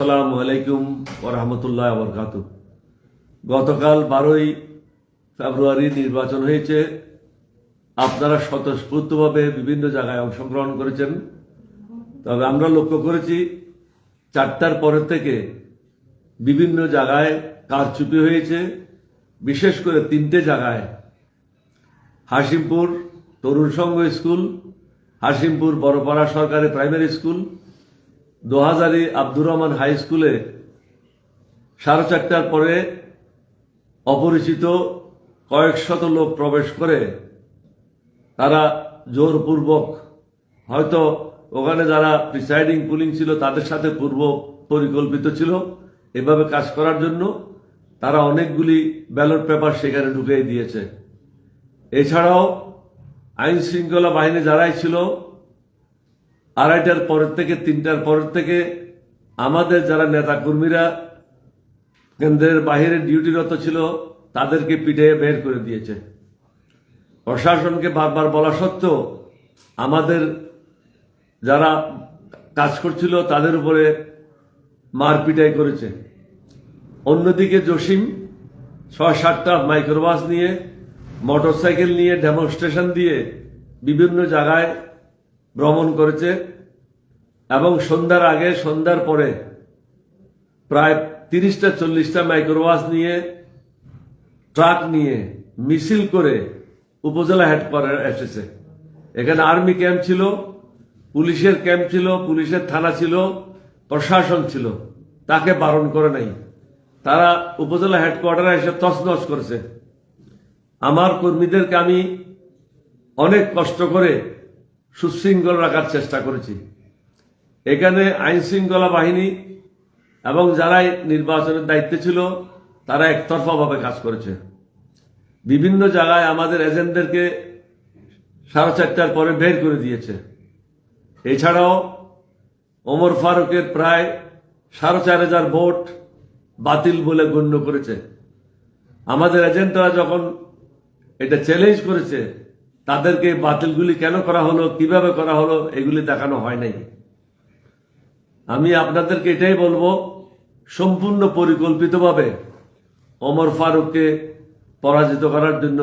আসসালামু আলাইকুম ওরহামতুল্লাহ বরকাত গতকাল বারোই ফেব্রুয়ারি নির্বাচন হয়েছে। আপনারা স্বতঃস্ফূর্তভাবে বিভিন্ন জায়গায় অংশগ্রহণ করেছেন। তবে আমরা লক্ষ্য করেছি, চারটার পরের থেকে বিভিন্ন জায়গায় কারচুপি হয়েছে। বিশেষ করে তিনটে জায়গায়। হাসিমপুর তরুণ সংঘ স্কুল হাসিমপুর বড়পাড়া সরকারি primary school Dohazari Abdur Rahman high স্কুলে সাড়ে চারটার পরে অপরিচিত কয়েক শত লোক প্রবেশ করে। তারা জোরপূর্বক, হয়তো ওখানে যারা প্রিসাইডিং পুলিং ছিল তাদের সাথে পূর্ব পরিকল্পিত ছিল। এভাবে কাজ করার জন্য তারা অনেকগুলি ব্যালট পেপার সেখানে ঢুকিয়ে দিয়েছে। এছাড়াও আইন শৃঙ্খলা বাহিনী যারাই ছিল আড়াইটার পরের থেকে, তিনটার পরের থেকে আমাদের যারা নেতাকর্মীরা কেন্দ্রের বাহিরে ডিউটিরত ছিল, তাদেরকে পিঠে বের করে দিয়েছে। প্রশাসনকে বারবার বলা সত্ত্বেও আমাদের যারা কাজ করছিল, তাদের উপরে মারপিটাই করেছে। অন্যদিকে জসিম ছয় সাতটা মাইক্রোবাস নিয়ে, মোটরসাইকেল নিয়ে, ডেমনস্ট্রেশন দিয়ে বিভিন্ন জায়গায় ভ্রমণ করেছে এবং সন্ধ্যার আগে, সন্ধ্যার পরে প্রায় তিরিশটা, চল্লিশটা মাইক্রোবাস নিয়ে, ট্রাক নিয়ে মিছিল করে উপজেলা হেডকোয়ার্টার এসেছে। এখানে আর্মি ক্যাম্প ছিল, পুলিশের ক্যাম্প ছিল, পুলিশের থানা ছিল, প্রশাসন ছিল। তাকে বারণ করে নাই। তারা উপজেলা হেডকোয়ার্টারে এসে তছনছ করেছে। আমার কর্মীদেরকে আমি অনেক কষ্ট করে সুশৃঙ্খল রাখার চেষ্টা করেছি। এখানে আইন শৃঙ্খলা বাহিনী এবং যারাই নির্বাচনের দায়িত্বে ছিল, তারা একতরফাভাবে কাজ করেছে। বিভিন্ন জায়গায় আমাদের এজেন্টদেরকে সাড়ে চারটার পরে বের করে দিয়েছে। এছাড়াও ওমর ফারুকের প্রায় সাড়ে চার হাজার ভোট বাতিল বলে গণ্য করেছে। আমাদের এজেন্টরা যখন এটা চ্যালেঞ্জ করেছে তাদেরকে বাতিলগুলি কেন করা হলো, কীভাবে করা হলো, এগুলি দেখানো হয় নাই। আমি আপনাদেরকে এটাই বলব, সম্পূর্ণ পরিকল্পিতভাবে অমর ফারুককে পরাজিত করার জন্য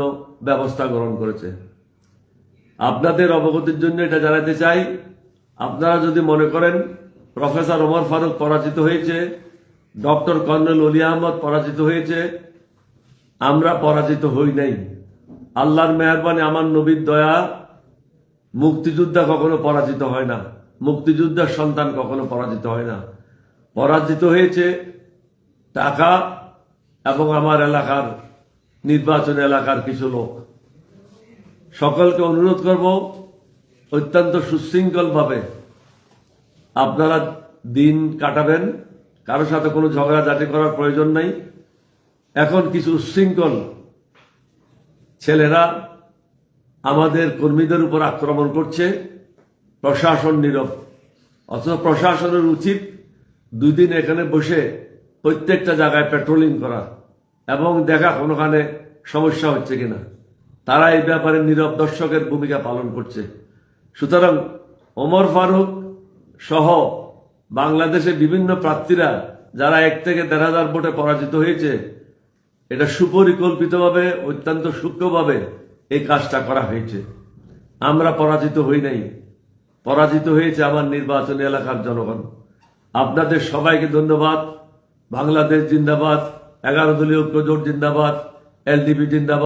ব্যবস্থা গ্রহণ করেছে। আপনাদের অবগতির জন্য এটা জানাতে চাই। আপনারা যদি মনে করেন, প্রফেসর ওমর ফারুক পরাজিত হয়েছে, ডক্টর কর্নেল অলি আহমদ পরাজিত হয়েছে, আমরা পরাজিত হই নাই। আল্লাহর মেহরবানি আমার নবীর দয়া মুক্তিযোদ্ধা কখনো পরাজিত হয় না। মুক্তিযোদ্ধার সন্তান কখনো পরাজিত হয় না। পরাজিত হয়েছে টাকা এবং আমার এলাকার নির্বাচন এলাকার কিছু লোক। সকলকে অনুরোধ করব অত্যন্ত সুশৃঙ্খলভাবে আপনারা দিন কাটাবেন। কারও সাথে কোনো ঝগড়া ঝগড়াঝাটি করার প্রয়োজন নাই। এখন কিছু উচ্ছৃঙ্খল ছেলেরা আমাদের কর্মীদের উপর আক্রমণ করছে, প্রশাসন নীরব। অথচ প্রশাসনের উচিত দুই দিন এখানে বসে প্রত্যেকটা জায়গায় পেট্রোলিং করা এবং দেখা কোনোখানে সমস্যা হচ্ছে কিনা। তারা এই ব্যাপারে নীরব দর্শকের ভূমিকা পালন করছে। সুতরাং ওমর ফারুক সহ বাংলাদেশে বিভিন্ন প্রার্থীরা, যারা এক থেকে দেড় হাজার ভোটে পরাজিত হয়েছে এটা সুপরিকল্পিতভাবে, অত্যন্ত সূক্ষ্মভাবে এই কাজটা করা হয়েছে। আমরা পরাজিত হই নাই। পরাজিত হয়েছে আমার নির্বাচনী এলাকার জনগণ। আপনাদের সবাইকে ধন্যবাদ। বাংলাদেশ জিন্দাবাদ, এগারো দলীয় প্রজোট জোট জিন্দাবাদ এলডিপি জিন্দাবাদ।